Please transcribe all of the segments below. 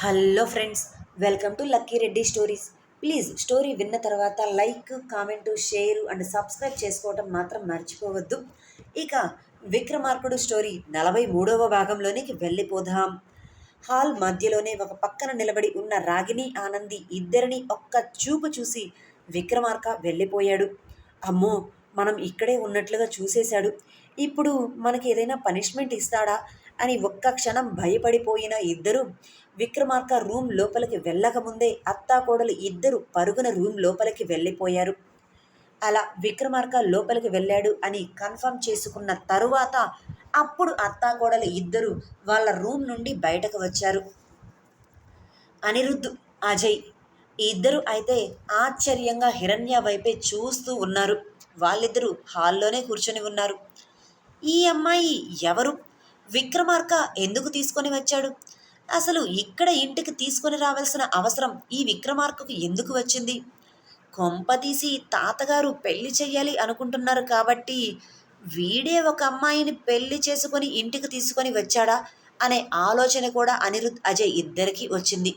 Hello friends welcome to Lucky Reddy stories. Please story విన్న తర్వాత like comment share and subscribe చేసుకోవటం మాత్రం మర్చిపోవద్దు. ఇక విక్రమార్కుడు స్టోరీ నలభై మూడవ భాగంలోనికి వెళ్ళిపోదాం. హాల్ మధ్యలోనే ఒక పక్కన నిలబడి ఉన్న రాగిని ఆనంది ఇద్దరిని ఒక్క చూపు చూసి విక్రమార్క వెళ్ళిపోయాడు. అమ్మో మనం ఇక్కడే ఉన్నట్లుగా చూసేశాడు. ఇప్పుడు మనకి ఏదైనా పనిష్మెంట్ ఇస్తాడా అని ఒక్క క్షణం భయపడిపోయిన ఇద్దరు విక్రమార్క రూమ్ లోపలికి వెళ్ళకముందే అత్తాకోడలు ఇద్దరు పరుగున రూమ్ లోపలికి వెళ్ళిపోయారు. అలా విక్రమార్క లోపలికి వెళ్ళాడు అని కన్ఫర్మ్ చేసుకున్న తరువాత అప్పుడు అత్తాకోడలు ఇద్దరు వాళ్ళ రూమ్ నుండి బయటకు వచ్చారు. అనిరుద్ధ్ అజయ్ ఇద్దరు అయితే ఆశ్చర్యంగా హిరణ్య వైపే చూస్తూ ఉన్నారు. వాళ్ళిద్దరూ హాల్లోనే కూర్చొని ఉన్నారు. ఈ అమ్మాయి ఎవరు? విక్రమార్క ఎందుకు తీసుకొని వచ్చాడు? అసలు ఇక్కడ ఇంటికి తీసుకొని రావాల్సిన అవసరం ఈ విక్రమార్కకు ఎందుకు వచ్చింది? కొంపతీసి తాతగారు పెళ్ళి చెయ్యాలి అనుకుంటున్నారు కాబట్టి వీడే ఒక అమ్మాయిని పెళ్ళి చేసుకొని ఇంటికి తీసుకొని వచ్చాడా అనే ఆలోచన కూడా అనిరుద్ అజయ్ ఇద్దరికీ వచ్చింది.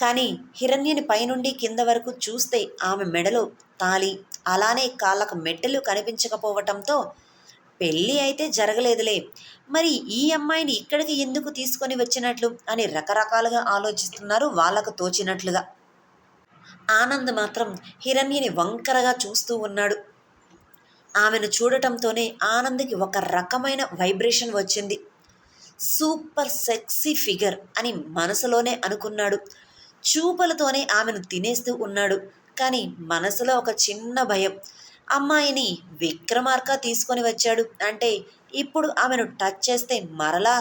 కానీ హిరణ్యని పైనుండి కింద వరకు చూస్తే ఆమె మెడలో తాలి అలానే కాళ్ళకు మెట్టెలు కనిపించకపోవటంతో పెళ్ళి అయితే జరగలేదులే. మరి ఈ అమ్మాయిని ఇక్కడికి ఎందుకు తీసుకొని వచ్చినట్లు? అని రకరకాలుగా ఆలోచిస్తున్నారు వాళ్ళకు తోచినట్లుగా. ఆనంద్ మాత్రం హిరణ్యని వంకరగా చూస్తూ ఉన్నాడు. ఆమెను చూడటంతోనే ఆనంద్కి ఒక రకమైన వైబ్రేషన్ వచ్చింది. సూపర్ సెక్సీ ఫిగర్ అని మనసులోనే అనుకున్నాడు. చూపలతోనే ఆమెను తినేస్తూ ఉన్నాడు. కానీ మనసులో ఒక చిన్న భయం. అమ్మాయిని విక్రమార్క తీసుకొని వచ్చాడు. అంటే ఇప్పుడు ఆమెను టచ్ చేస్తే మరలా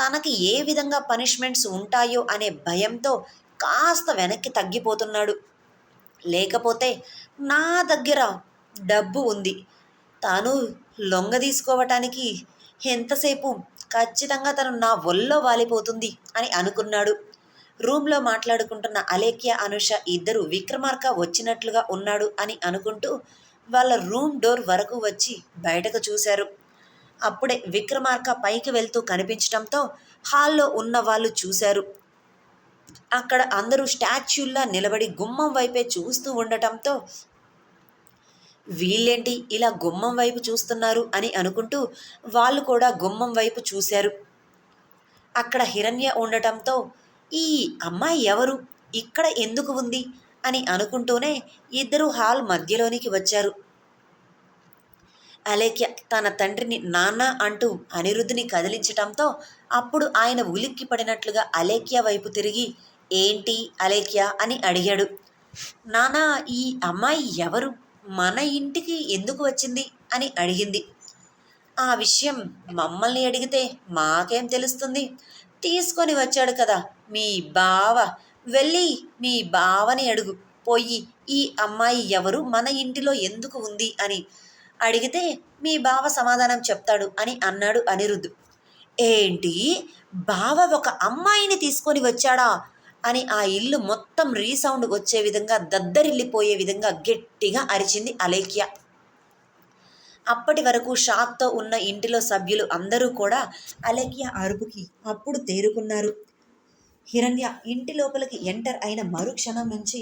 తనకి ఏ విధంగా పనిష్మెంట్స్ ఉంటాయో అనే భయంతో కాస్త వెనక్కి తగ్గిపోతున్నాడు. లేకపోతే నా దగ్గర డబ్బు ఉంది. తాను లొంగ తీసుకోవటానికి ఎంతసేపు ఖచ్చితంగా తను నా ఒళ్ళో వాలిపోతుంది అని అనుకున్నాడు. రూమ్లో మాట్లాడుకుంటున్న అలేఖ్య అనుష ఇద్దరు విక్రమార్క వచ్చినట్లుగా ఉన్నాడు అని అనుకుంటూ వాళ్ళ రూమ్ డోర్ వరకు వచ్చి బయటకు చూశారు. అప్పుడే విక్రమార్క పైకి వెళ్తూ కనిపించడంతో హాల్లో ఉన్న వాళ్ళు చూశారు. అక్కడ అందరూ స్టాచ్యూల్లా నిలబడి గుమ్మం వైపే చూస్తూ ఉండటంతో వీళ్ళేంటి ఇలా గుమ్మం వైపు చూస్తున్నారు అని అనుకుంటూ వాళ్ళు కూడా గుమ్మం వైపు చూశారు. అక్కడ హిరణ్య ఉండటంతో ఈ అమ్మాయి ఎవరు? ఇక్కడ ఎందుకు ఉంది? అని అనుకుంటూనే ఇద్దరు హాల్ మధ్యలోనికి వచ్చారు. అలేఖ్య తన తండ్రిని నాన్న అంటూ అనిరుద్ధిని కదిలించటంతో అప్పుడు ఆయన ఉలిక్కి పడినట్లుగా అలేఖ్య వైపు తిరిగి ఏంటి అలేఖ్య? అని అడిగాడు. నానా ఈ అమ్మాయి ఎవరు? మన ఇంటికి ఎందుకు వచ్చింది? అని అడిగింది. ఆ విషయం మమ్మల్ని అడిగితే మాకేం తెలుస్తుంది? తీసుకొని వచ్చాడు కదా మీ బావ. వెళ్ళి మీ బావని అడుగు. పోయి ఈ అమ్మాయి ఎవరు? మన ఇంటిలో ఎందుకు ఉంది? అని అడిగితే మీ బావ సమాధానం చెప్తాడు అని అన్నాడు అనిరుద్ధ్. ఏంటి? బావ ఒక అమ్మాయిని తీసుకొని వచ్చాడా? అని ఆ ఇల్లు మొత్తం రీసౌండ్ వచ్చే విధంగా దద్దరిల్లిపోయే విధంగా గట్టిగా అరిచింది అలేఖ్య. అప్పటి వరకు షాక్తో ఉన్న ఇంటిలో సభ్యులు అందరూ కూడా అలేఖ్య అరుపుకి అప్పుడు తేరుకున్నారు. హిరణ్య ఇంటి లోపలికి ఎంటర్ అయిన మరుక్షణం నుంచి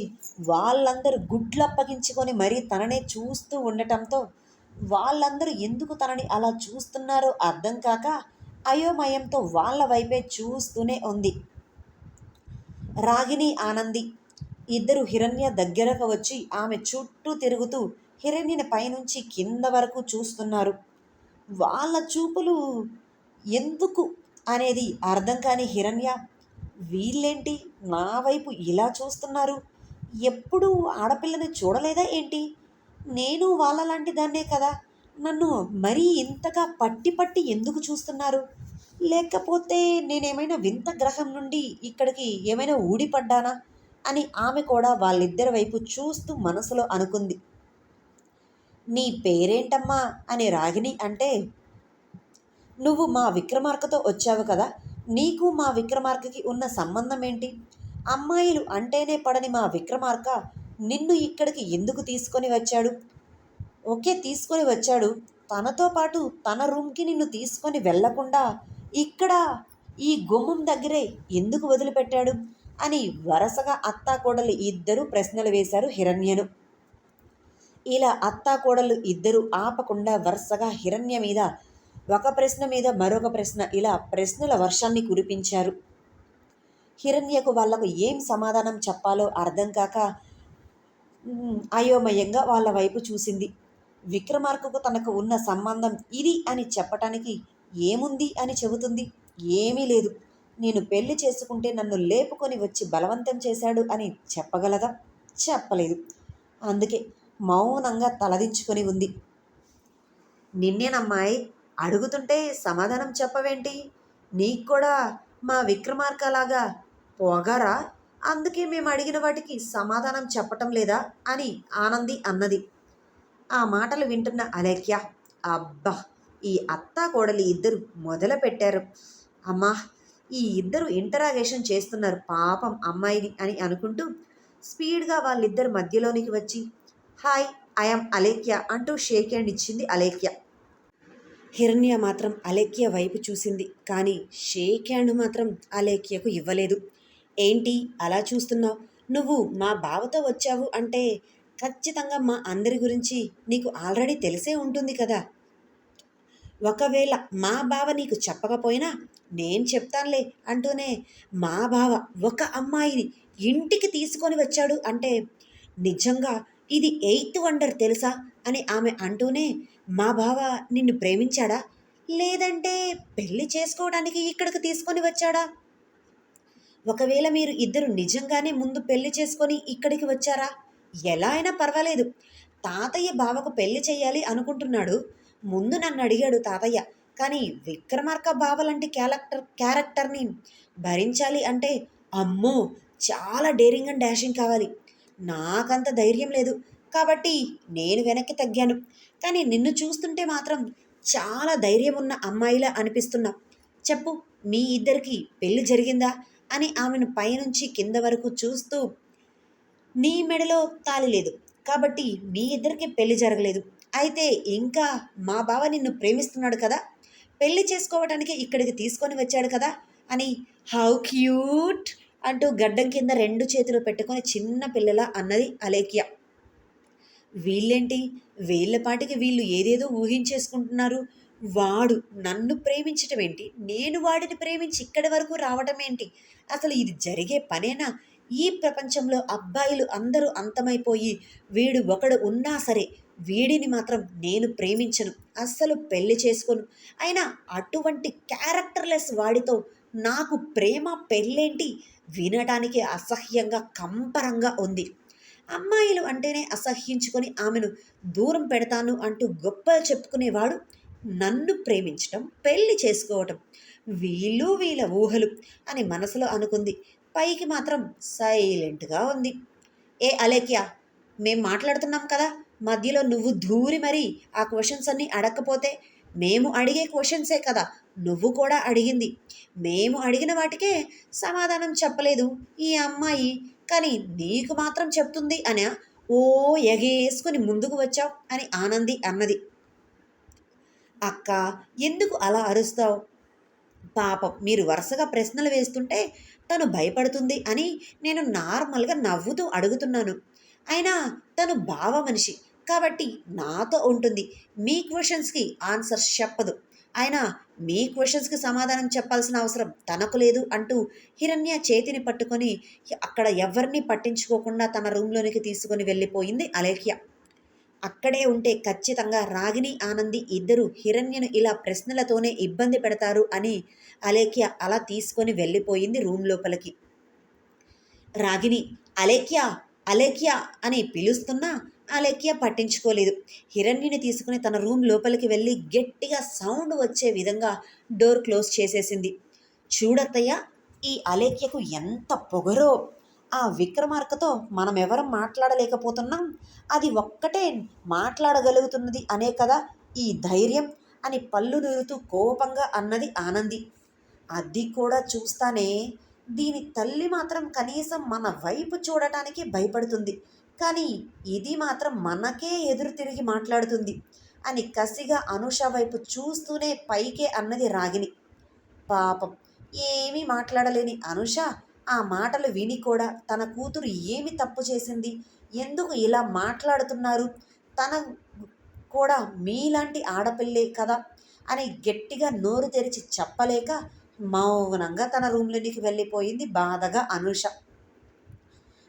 వాళ్ళందరూ గుడ్లు అప్పగించుకొని మరీ తననే చూస్తూ ఉండటంతో వాళ్ళందరూ ఎందుకు తనని అలా చూస్తున్నారో అర్థం కాక అయోమయంతో వాళ్ళ వైపే చూస్తూనే ఉంది. రాగిని ఆనంది ఇద్దరు హిరణ్య దగ్గరకు వచ్చి ఆమె చుట్టూ తిరుగుతూ హిరణ్యని పైనుంచి కింద వరకు చూస్తున్నారు. వాళ్ళ చూపులు ఎందుకు అనేది అర్థం కాని హిరణ్య వీళ్ళేంటి? నా వైపు ఇలా చూస్తున్నారు. ఎప్పుడూ ఆడపిల్లని చూడలేదా ఏంటి? నేను వాళ్ళలాంటి దాన్నే కదా. నన్ను మరీ ఇంతగా పట్టి పట్టి ఎందుకు చూస్తున్నారు? లేకపోతే నేనేమైనా వింత గ్రహం నుండి ఇక్కడికి ఏమైనా ఊడిపడ్డానా? అని ఆమె కూడా వాళ్ళిద్దరి వైపు చూస్తూ మనసులో అనుకుంది. నీ పేరేంటమ్మా? అని రాగిణి అంటే నువ్వు మా విక్రమార్కతో వచ్చావు కదా. నీకు మా విక్రమార్కకి ఉన్న సంబంధం ఏంటి అమ్మాయిలు అంటేనే పడని మా విక్రమార్క నిన్ను ఇక్కడికి ఎందుకు తీసుకొని వచ్చాడు? ఓకే తీసుకొని వచ్చాడు. తనతో పాటు తన రూమ్కి నిన్ను తీసుకొని వెళ్ళకుండా ఇక్కడ ఈ గుమ్మం దగ్గరే ఎందుకు వదిలిపెట్టాడు? అని వరుసగా అత్తాకోడలు ఇద్దరు ప్రశ్నలు వేశారు హిరణ్యను. ఇలా అత్తాకోడలు ఇద్దరు ఆపకుండా వరుసగా హిరణ్య మీద ఒక ప్రశ్న మీద మరొక ప్రశ్న. ఇలా ప్రశ్నల వర్షాన్ని కురిపించారు. హిరణ్యకు వాళ్ళకు ఏం సమాధానం చెప్పాలో అర్థం కాక అయోమయంగా వాళ్ళ వైపు చూసింది. విక్రమార్కుకు తనకు ఉన్న సంబంధం ఇది అని చెప్పటానికి ఏముంది అని చెబుతుంది. ఏమీ లేదు. నేను పెళ్ళి చేసుకుంటే నన్ను లేపుకొని వచ్చి బలవంతం చేశాడు అని చెప్పగలదా? చెప్పలేదు. అందుకే మౌనంగా తలదించుకొని ఉంది. నిన్నేనమ్మాయి అడుగుతుంటే సమాధానం చెప్పవేంటి? నీకు కూడా మా విక్రమార్కలాగా పోగారా? అందుకే మేము అడిగిన వాటికి సమాధానం చెప్పటం లేదా? అని ఆనంది అన్నది. ఆ మాటలు వింటున్న అలేఖ్య అబ్బా! ఈ అత్తా కోడలి ఇద్దరు మొదలు పెట్టారు. అమ్మా! ఈ ఇద్దరు ఇంటరాగేషన్ చేస్తున్నారు పాపం అమ్మాయిని అని అనుకుంటూ స్పీడ్గా వాళ్ళిద్దరు మధ్యలోనికి వచ్చి హాయ్ ఐఎమ్ అలేఖ్య అంటూ షేక్ హ్యాండ్ ఇచ్చింది అలేఖ్య. హిరణ్య మాత్రం అలేఖ్య వైపు చూసింది. కానీ షేక్ హ్యాండ్ మాత్రం అలేఖ్యకు ఇవ్వలేదు. ఏంటి? అలా చూస్తున్నావు? నువ్వు మా బావతో వచ్చావు అంటే ఖచ్చితంగా మా అందరి గురించి నీకు ఆల్రెడీ తెలిసే ఉంటుంది కదా. ఒకవేళ మా బావ నీకు చెప్పకపోయినా నేను చెప్తానులే అంటూనే మా బావ ఒక అమ్మాయిని ఇంటికి తీసుకొని వచ్చాడు అంటే నిజంగా ఇది ఎయిత్ వండర్ తెలుసా? అని ఆమె అంటూనే మా బావ నిన్ను ప్రేమించాడా? లేదంటే పెళ్ళి చేసుకోవడానికి ఇక్కడికి తీసుకొని వచ్చాడా? ఒకవేళ మీరు ఇద్దరు నిజంగానే ముందు పెళ్ళి చేసుకొని ఇక్కడికి వచ్చారా? ఎలా అయినా పర్వాలేదు. తాతయ్య బావకు పెళ్ళి చేయాలి అనుకుంటున్నాడు. ముందు నన్ను అడిగాడు తాతయ్య. కానీ విక్రమార్క బావ లాంటి క్యారెక్టర్ క్యారెక్టర్ని భరించాలి అంటే అమ్మో చాలా డేరింగ్ అండ్ డాషింగ్ కావాలి. నాకంత ధైర్యం లేదు. కాబట్టి నేను వెనక్కి తగ్గాను. కానీ నిన్ను చూస్తుంటే మాత్రం చాలా ధైర్యం ఉన్న అమ్మాయిలా అనిపిస్తున్నా. చెప్పు మీ ఇద్దరికి పెళ్ళి జరిగిందా? అని ఆమెను పైనుంచి కింద వరకు చూస్తూ నీ మెడలో తాలి లేదు. కాబట్టి మీ ఇద్దరికి పెళ్ళి జరగలేదు. అయితే ఇంకా మా బావ నిన్ను ప్రేమిస్తున్నాడు కదా. పెళ్ళి చేసుకోవడానికి ఇక్కడికి తీసుకొని వచ్చాడు కదా అని హౌ క్యూట్ అంటూ గడ్డం కింద రెండు చేతులు పెట్టుకొని చిన్న పిల్లల అన్నది అలేఖ్య. వీళ్ళేంటి? వీళ్ళపాటికి వీళ్ళు ఏదేదో ఊహించేసుకుంటున్నారు. వాడు నన్ను ప్రేమించటం ఏంటి నేను వాడిని ప్రేమించి ఇక్కడి వరకు రావటం ఏంటి అసలు ఇది జరిగే పనేనా? ఈ ప్రపంచంలో అబ్బాయిలు అందరూ అంతమైపోయి వీడు ఒకడు ఉన్నా సరే వీడిని మాత్రం నేను ప్రేమించను. అస్సలు పెళ్ళి చేసుకోను. అయినా అటువంటి క్యారెక్టర్లెస్ వాడితో నాకు ప్రేమ పెళ్ళేంటి? వినడానికి అసహ్యంగా కంపరంగా ఉంది. అమ్మాయిలు అంటేనే అసహ్యించుకొని ఆమెను దూరం పెడతాను అంటూ గొప్పలు చెప్పుకునేవాడు నన్ను ప్రేమించటం పెళ్ళి చేసుకోవటం వీళ్ళు వీళ్ళ ఊహలు అని మనసులో అనుకుంది. పైకి మాత్రం సైలెంట్గా ఉంది. ఏ అలేఖ్యా మేం మాట్లాడుతున్నాం కదా మధ్యలో నువ్వు దూరి మరీ ఆ క్వశ్చన్స్ అన్నీ అడగకపోతే మేము అడిగే క్వశ్చన్సే కదా. నువ్వు కూడా అడిగింది. మేము అడిగిన వాటికే సమాధానం చెప్పలేదు. ఈ అమ్మాయి కానీ నీకు మాత్రం చెప్తుంది అనే? ఓ ఎగేసుకుని ముందుకు వచ్చావు అని ఆనంది అన్నది. అక్క ఎందుకు అలా అరుస్తావు? పాపం మీరు వరుసగా ప్రశ్నలు వేస్తుంటే తను భయపడుతుంది అని నేను నార్మల్గా నవ్వుతూ అడుగుతున్నాను. అయినా తను బావ మనిషి. కాబట్టి నాతో ఉంటుంది. మీ క్వశ్చన్స్కి ఆన్సర్స్ చెప్పదు. అయినా మీ క్వశ్చన్స్కి సమాధానం చెప్పాల్సిన అవసరం తనకు లేదు అంటూ హిరణ్య చేతిని పట్టుకొని అక్కడ ఎవరిని పట్టించుకోకుండా తన రూమ్లోనికి తీసుకొని వెళ్ళిపోయింది అలేఖ్య. అక్కడే ఉంటే ఖచ్చితంగా రాగిని ఆనంది ఇద్దరు హిరణ్యను ఇలా ప్రశ్నలతోనే ఇబ్బంది పెడతారు అని అలేఖ్య అలా తీసుకొని వెళ్ళిపోయింది రూమ్ లోపలికి. రాగిని అలేఖ్య అలేఖ్య అని పిలుస్తున్నా అలేఖ్య పట్టించుకోలేదు. హిరణ్యుని తీసుకుని తన రూమ్ లోపలికి వెళ్ళి గట్టిగా సౌండ్ వచ్చే విధంగా డోర్ క్లోజ్ చేసేసింది. చూడత్తయ్య ఈ అలేఖ్యకు ఎంత పొగరో! ఆ విక్రమార్కతో మనం ఎవరం మాట్లాడలేకపోతున్నాం. అది ఒక్కటే మాట్లాడగలుగుతున్నది అనే కదా ఈ ధైర్యం అని పళ్ళు నూరుతూ కోపంగా అన్నది ఆనంది. అది కూడా చూస్తానే దీని తల్లి మాత్రం కనీసం మన వైపు చూడటానికి భయపడుతుంది. కానీ ఇది మాత్రం మనకే ఎదురు తిరిగి మాట్లాడుతుంది అని కసిగా అనుష వైపు చూస్తూనే పైకే అన్నది రాగిని పాపం ఏమీ మాట్లాడలేని అనుష ఆ మాటలు విని కూడా తన కూతురు ఏమి తప్పు చేసింది? ఎందుకు ఇలా మాట్లాడుతున్నారు? తన కూడా మీలాంటి ఆడపిల్లే కదా అని గట్టిగా నోరు తెరిచి చెప్పలేక మౌనంగా తన రూమ్లోనికి వెళ్ళిపోయింది బాధగా అనుష.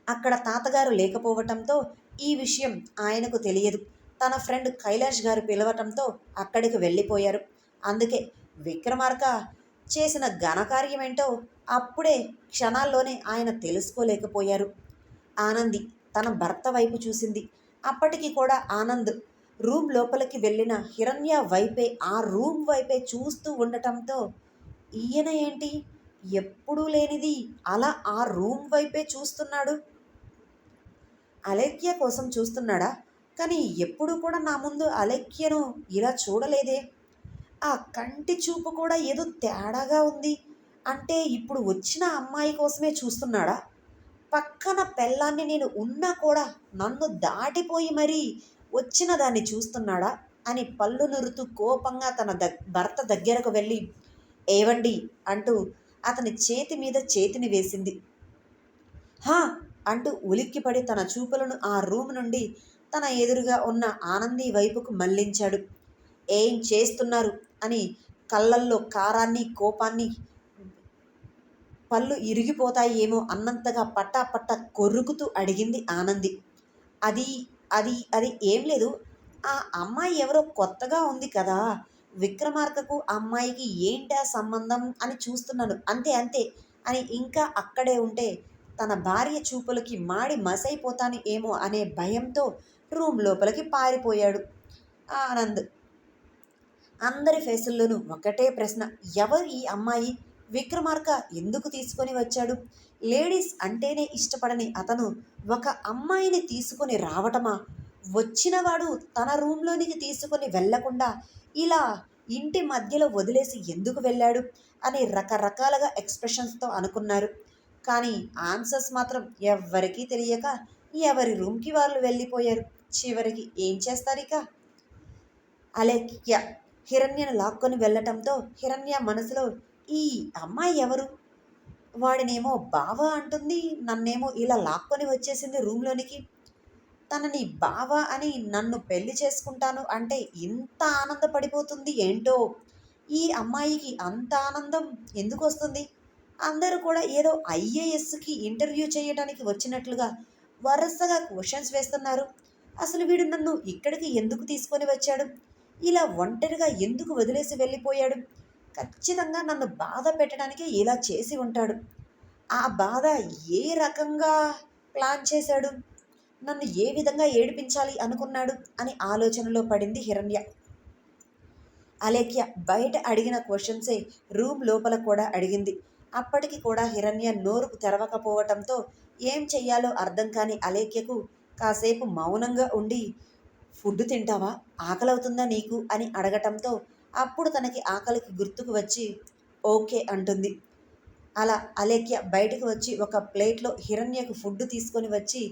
అక్కడ తాతగారు లేకపోవటంతో ఈ విషయం ఆయనకు తెలియదు. తన ఫ్రెండ్ కైలాష్ గారు పిలవటంతో అక్కడికి వెళ్ళిపోయారు. అందుకే విక్రమార్క చేసిన ఘనకార్యమేంటో అప్పుడే క్షణాల్లోనే ఆయన తెలుసుకోలేకపోయారు. ఆనంది తన భర్త వైపు చూసింది. అప్పటికి కూడా ఆనంద్ రూమ్ లోపలికి వెళ్ళిన హిరణ్య వైపే ఆ రూమ్ వైపే చూస్తూ ఉండటంతో ఈయన ఏంటి? ఎప్పుడూ లేనిది అలా ఆ రూమ్ వైపే చూస్తున్నాడు. అలేఖ్య కోసం చూస్తున్నాడా? కానీ ఎప్పుడు కూడా నా ముందు అలేఖ్యను ఇలా చూడలేదే. ఆ కంటి చూపు కూడా ఏదో తేడాగా ఉంది. అంటే ఇప్పుడు వచ్చిన అమ్మాయి కోసమే చూస్తున్నాడా? పక్కన పెళ్ళాన్ని నేను ఉన్నా కూడా నన్ను దాటిపోయి మరీ వచ్చిన దాన్ని చూస్తున్నాడా? అని పళ్ళు నురుతూ కోపంగా తన దగ్ భర్త దగ్గరకు వెళ్ళి ఏవండి? అంటూ అతని చేతి మీద చేతిని వేసింది. హా! అంటూ ఉలిక్కిపడి తన చూపులను ఆ రూమ్ నుండి తన ఎదురుగా ఉన్న ఆనంది వైపుకు మళ్ళించాడు ఏం చేస్తున్నారు? అని కళ్ళల్లో కారాన్ని కోపాన్ని పళ్ళు ఇరిగిపోతాయేమో అన్నంతగా పట్టా పట్ట కొరుకుతూ అడిగింది ఆనంది. అది అది అది ఏం లేదు. ఆ అమ్మాయి ఎవరో కొత్తగా ఉంది కదా. విక్రమార్కకు ఆ అమ్మాయికి ఏంటా సంబంధం అని చూస్తున్నాను. అంతే అంతే. అని ఇంకా అక్కడే ఉంటే తన భార్య చూపులకి మాడి మసైపోతాను ఏమో అనే భయంతో రూమ్ లోపలికి పారిపోయాడు ఆనంద్. అందరి ఫేసుల్లోనూ ఒకటే ప్రశ్న ఎవరు ఈ అమ్మాయి? విక్రమార్క ఎందుకు తీసుకొని వచ్చాడు? లేడీస్ అంటేనే ఇష్టపడని అతను ఒక అమ్మాయిని తీసుకొని రావటమా? వచ్చినవాడు తన రూమ్లోనికి తీసుకొని వెళ్ళకుండా ఇలా ఇంటి మధ్యలో వదిలేసి ఎందుకు వెళ్ళాడు అని రకరకాలుగా ఎక్స్ప్రెషన్స్తో అనుకున్నారు. కానీ ఆన్సర్స్ మాత్రం ఎవ్వరికీ తెలియక ఎవరి రూమ్కి వాళ్ళు వెళ్ళిపోయారు. చివరికి ఏం చేస్తారు ఇక? అలేఖ్య హిరణ్యను లాక్కొని వెళ్ళటంతో హిరణ్య మనసులో ఈ అమ్మాయి ఎవరు? వాడినేమో బావ అంటుంది నన్నేమో ఇలా లాక్కొని వచ్చేసింది రూమ్లోనికి. తనని బావ అని నన్ను పెళ్ళి చేసుకుంటాను అంటే ఇంత ఆనందపడిపోతుంది ఏంటో? ఈ అమ్మాయికి అంత ఆనందం ఎందుకు వస్తుంది అందరూ కూడా ఏదో ఐఏఎస్కి ఇంటర్వ్యూ చేయడానికి వచ్చినట్లుగా వరుసగా క్వశ్చన్స్ వేస్తున్నారు. అసలు వీడు నన్ను ఇక్కడికి ఎందుకు తీసుకొని వచ్చాడు? ఇలా ఒంటరిగా ఎందుకు వదిలేసి వెళ్ళిపోయాడు? ఖచ్చితంగా నన్ను బాధ పెట్టడానికి ఇలా చేసి ఉంటాడు. ఆ బాధ ఏ రకంగా ప్లాన్ చేశాడు? నన్ను ఏ విధంగా ఏడిపించాలి అనుకున్నాడు అని ఆలోచనలో పడింది హిరణ్య. అలేఖ్య బయట అడిగిన క్వశ్చన్సే రూమ్ లోపల కూడా అడిగింది. అప్పటికి కూడా హిరణ్య నోరుకు తెరవకపోవటంతో ఏం చెయ్యాలో అర్థం కాని అలేఖ్యకు కాసేపు మౌనంగా ఉండి ఫుడ్ తింటావా? ఆకలవుతుందా నీకు? అని అడగటంతో అప్పుడు తనకి ఆకలికి గుర్తుకు వచ్చి ఓకే అంటుంది. అలా అలేఖ్య బయటకు వచ్చి ఒక ప్లేట్లో హిరణ్యకు ఫుడ్ తీసుకొని వచ్చి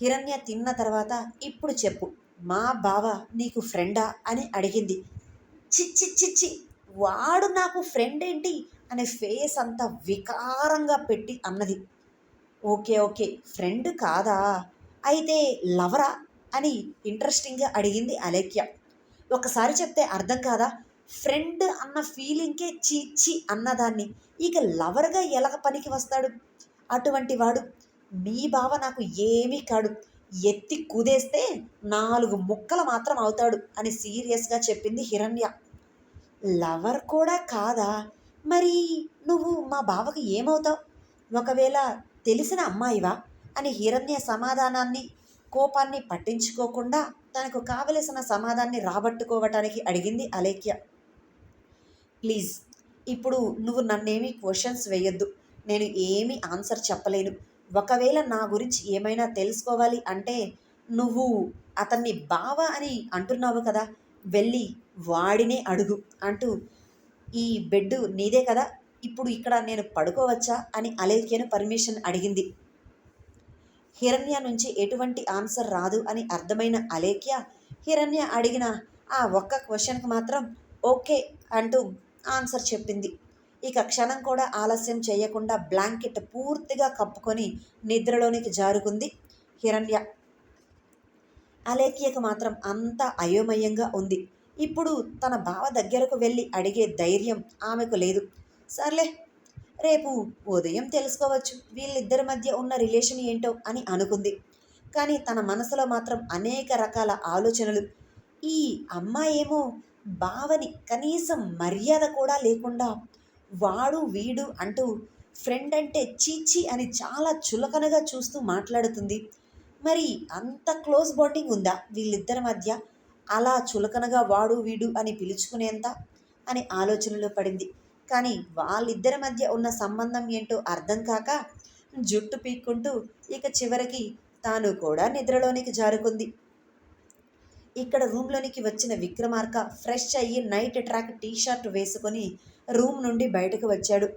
హిరణ్య తిన్న తర్వాత ఇప్పుడు చెప్పు మా బావ నీకు ఫ్రెండా అని అడిగింది. చిచ్చి చిచ్చి వాడు నాకు ఫ్రెండ్ ఏంటి? అనే ఫేస్ అంతా వికారంగా పెట్టి అన్నది. ఓకే ఓకే ఫ్రెండ్ కాదా? అయితే లవరా? అని ఇంట్రెస్టింగ్గా అడిగింది అలేఖ్య. ఒకసారి చెప్తే అర్థం కాదా? ఫ్రెండ్ అన్న ఫీలింగ్కే చీచి అన్నదాన్ని. ఇక లవర్గా ఎలాగ పనికి వస్తాడు? అటువంటి వాడు మీ బావ నాకు ఏమీ కాడు. ఎత్తి కుదేస్తే నాలుగు ముక్కలు మాత్రం అవుతాడు అని సీరియస్గా చెప్పింది హిరణ్య. లవర్ కూడా కాదా? మరి నువ్వు మా బావకి ఏమవుతావు? ఒకవేళ తెలిసిన అమ్మాయివా? అని హిరణ్య సమాధానాన్ని కోపాన్ని పట్టించుకోకుండా తనకు కావలసిన సమాధాన్ని రాబట్టుకోవటానికి అడిగింది అలేఖ్య. ప్లీజ్ ఇప్పుడు నువ్వు నన్నేమీ క్వశ్చన్స్ వేయొద్దు. నేను ఏమీ ఆన్సర్ చెప్పలేను. ఒకవేళ నా గురించి ఏమైనా తెలుసుకోవాలి అంటే నువ్వు అతన్ని బావ అని అంటున్నావు కదా వెళ్ళి వాడినే అడుగు అంటూ ఈ బెడ్ నీదే కదా ఇప్పుడు ఇక్కడ నేను పడుకోవచ్చా అని అలేఖ్యను పర్మిషన్ అడిగింది. హిరణ్య నుంచి ఎటువంటి ఆన్సర్ రాదు అని అర్థమైన అలేఖ్య హిరణ్య అడిగిన ఆ ఒక్క క్వశ్చన్కి మాత్రం ఓకే అంటూ ఆన్సర్ చెప్పింది. ఇక క్షణం కూడా ఆలస్యం చేయకుండా బ్లాంకెట్ పూర్తిగా కప్పుకొని నిద్రలోనికి జారుకుంది హిరణ్య. అలేఖ్యకు మాత్రం అంతా అయోమయంగా ఉంది. ఇప్పుడు తన బావ దగ్గరకు వెళ్ళి అడిగే ధైర్యం ఆమెకు లేదు. సర్లే రేపు ఉదయం తెలుసుకోవచ్చు. వీళ్ళిద్దరి మధ్య ఉన్న రిలేషన్ ఏంటో అని అనుకుంది. కానీ తన మనసులో మాత్రం అనేక రకాల ఆలోచనలు. ఈ అమ్మాయేమో బావని కనీసం మర్యాద కూడా లేకుండా వాడు వీడు అంటూ ఫ్రెండ్ అంటే చీచి అని చాలా చులకనగా చూస్తూ మాట్లాడుతుంది. మరి అంత క్లోజ్ బాండింగ్ ఉందా వీళ్ళిద్దరి మధ్య? అలా చులకనగా వాడు వీడు అని పిలుచుకునేంత? అని ఆలోచనలో పడింది. కానీ వాళ్ళిద్దరి మధ్య ఉన్న సంబంధం ఏంటో అర్థం కాక జుట్టు పీక్కుంటూ ఇక చివరికి తాను కూడా నిద్రలోనికి జారుకుంది. ఇక్కడ రూమ్లోనికి వచ్చిన విక్రమార్క ఫ్రెష్ అయ్యి నైట్ ట్రాక్ టీ షర్ట్ వేసుకొని రూమ్ నుండి బయటకు వచ్చాడు.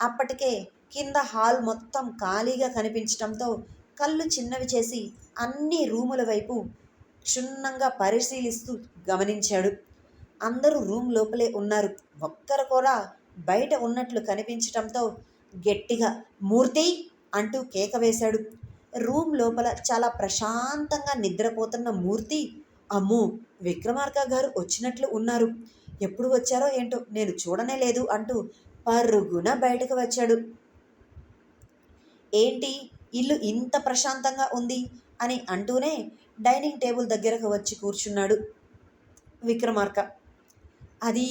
అప్పటికే కింద హాల్ మొత్తం ఖాళీగా కనిపించడంతో కళ్ళు చిన్నవి చేసి అన్ని రూముల వైపు క్షుణ్ణంగా పరిశీలిస్తూ గమనించాడు. అందరూ రూమ్ లోపలే ఉన్నారు. ఒక్కరు కూడా బయట ఉన్నట్లు కనిపించటంతో గట్టిగా మూర్తి! అంటూ కేక వేశాడు. రూమ్ లోపల చాలా ప్రశాంతంగా నిద్రపోతున్న మూర్తి అమ్మో! విక్రమార్క గారు వచ్చినట్లు ఉన్నారు. ఎప్పుడు వచ్చారో ఏంటో నేను చూడనే లేదు అంటూ పరుగున బయటకు వచ్చాడు. ఏంటి? ఇల్లు ఇంత ప్రశాంతంగా ఉంది అని అంటూనే డైనింగ్ టేబుల్ దగ్గరకు వచ్చి కూర్చున్నాడు విక్రమార్క. అది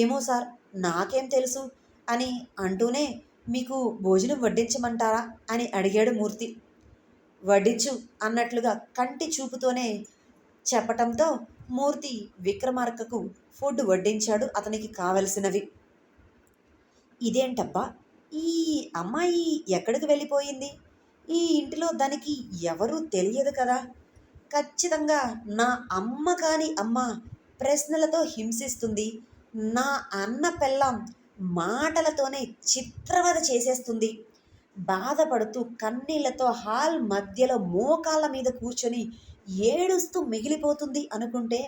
ఏమో సార్ నాకేం తెలుసు అని అంటూనే మీకు భోజనం వడ్డించమంటారా అని అడిగాడు మూర్తి. వడ్డించు అన్నట్లుగా కంటి చూపుతోనే చెప్పటంతో మూర్తి విక్రమార్కకు ఫుడ్ వడ్డించాడు అతనికి కావలసినవి. ఇదేంటబ్బా? ఈ అమ్మాయి ఎక్కడికి వెళ్ళిపోయింది? ఈ ఇంటిలో దానికి ఎవరూ తెలియదు కదా? ఖచ్చితంగా నా అమ్మ కాని అమ్మ ప్రశ్నలతో హింసిస్తుంది. నా అన్న పెళ్ళం మాటలతోనే చిత్రవద చేసేస్తుంది. బాధపడుతూ కన్నీళ్ళతో హాల్ మధ్యలో మోకాళ్ళ మీద కూర్చొని ఏడుస్తూ మిగిలిపోతుంది అనుకుంటే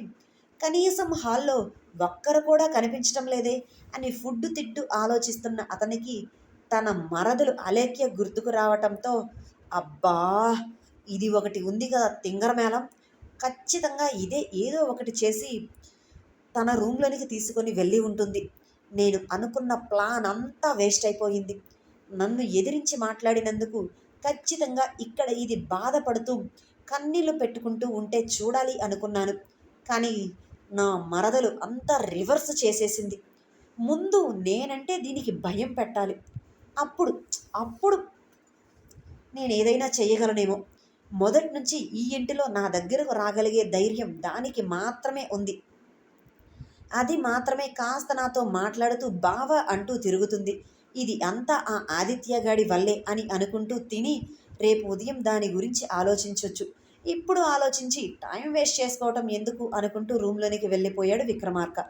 కనీసం హాల్లో ఒక్కరు కూడా కనిపించడం లేదే అని ఫుడ్ తిట్టు ఆలోచిస్తున్న అతనికి తన మరదలు అలేఖ్య గుర్తుకు రావటంతో అబ్బా ఇది ఒకటి ఉంది కదా తింగరమేళం. ఖచ్చితంగా ఇదే ఏదో ఒకటి చేసి తన రూమ్లోనికి తీసుకొని వెళ్ళి ఉంటుంది. నేను అనుకున్న ప్లాన్ అంతా వేస్ట్ అయిపోయింది. నన్ను ఎదిరించి మాట్లాడినందుకు ఖచ్చితంగా ఇక్కడ ఇది బాధపడుతూ కన్నీళ్ళు పెట్టుకుంటూ ఉంటే చూడాలి అనుకున్నాను. కానీ నా మరదలు అంతా రివర్స్ చేసేసింది. ముందు నేనంటే దీనికి భయం పెట్టాలి. అప్పుడు అప్పుడు నేను ఏదైనా చేయగలనేమో మొదటి నుంచి ఈ ఇంటిలో నా దగ్గరకు రాగలిగే ధైర్యం దానికి మాత్రమే ఉంది. అది మాత్రమే కాస్త నాతో మాట్లాడుతూ బావ అంటూ తిరుగుతుంది. ఇది అంతా ఆ ఆదిత్యగాడి వల్లే అని అనుకుంటూ తిని రేపు ఉదయం దాని గురించి ఆలోచించవచ్చు ఇప్పుడు ఆలోచించి టైం వేస్ట్ చేసుకోవటం ఎందుకు అనుకుంటూ రూమ్లోనికి వెళ్ళిపోయాడు విక్రమార్క.